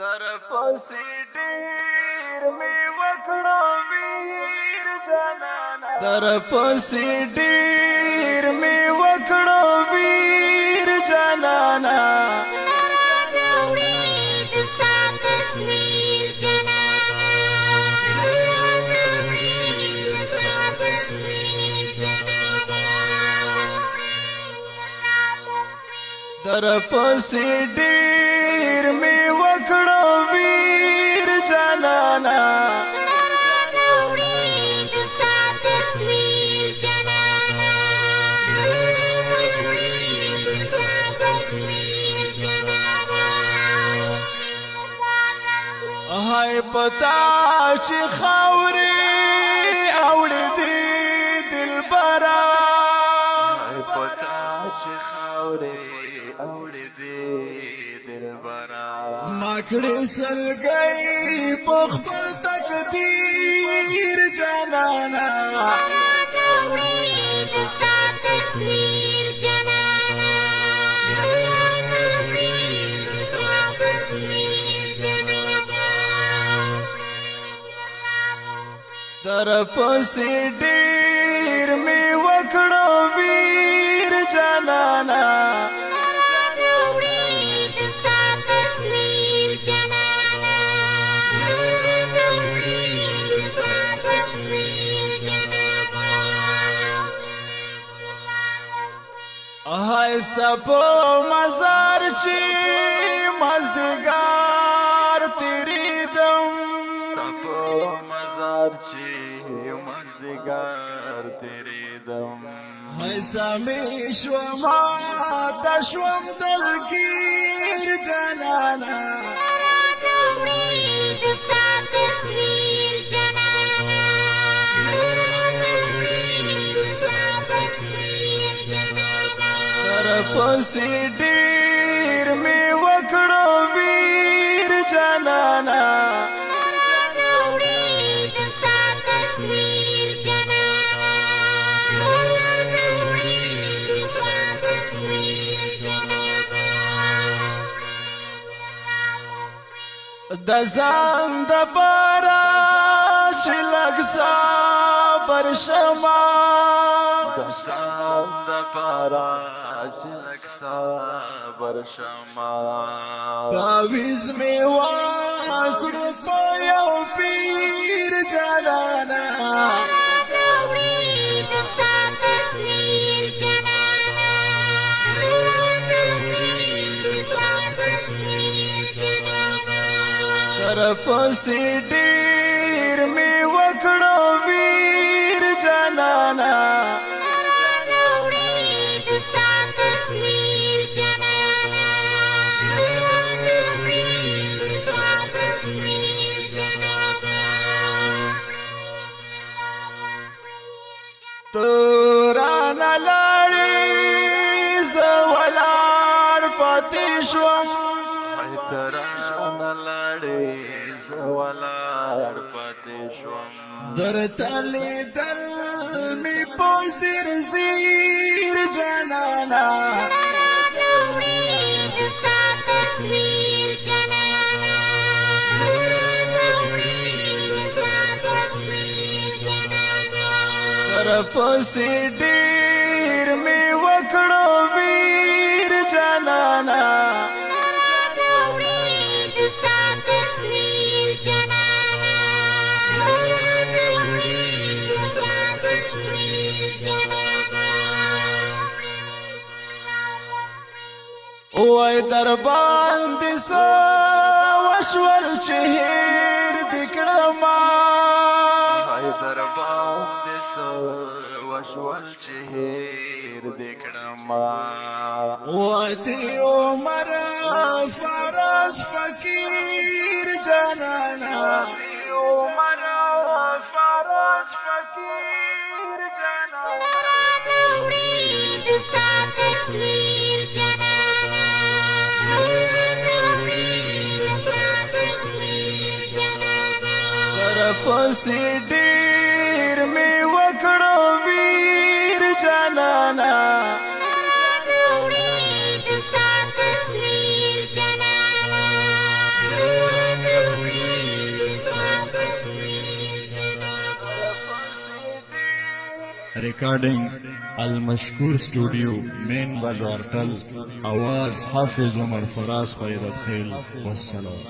در پسې ډیر می وکړو ویر جانانا در پسې ډیر می وکړو ویر جانانا در پسې ډیر می وکړو ویر جانانا هاي پتا چې خاورې ماکړې سلګي په خپل تقدیر جانانا. تصویر جنانا تصویر جنانا در پسې ډیر ستا په مزار چې مزدګار تیری دم. ستا په مزار چې مزدګار تیری دم. هاي سامي شو ما د شوم دلګیر جانانا تصویر پسې ډیر می وکړو ویر جانانا. تصویر جنانا تصویر جنانا د ځان د بارا چې لګ صبر شما. د ځان د بارا چې لګ صبر شما. تعویز می واکړو په یو پیر جانانا تصویر جنانا تصویر جنانا تر پسې ډیر پاتې شوم توران لاړې زولار پاتې شوم درتلې دل می پوزر زیر جانانا تصویر جنانا. تصویر جنانا تر پسې ډیر وای در باندې سو وشول چهر دکړما وای در باندې سو وشول چهر دکړما وای دی عمر فراس فقیر جانانا عمر فراس فقیر جانانا تصویر ورپسې में वकड़ो वीर जाना جانانا recording Al Mashkoor studio main बाज़ार टल आवाज़ हाफिज उमर फराज फैद खेल वसलम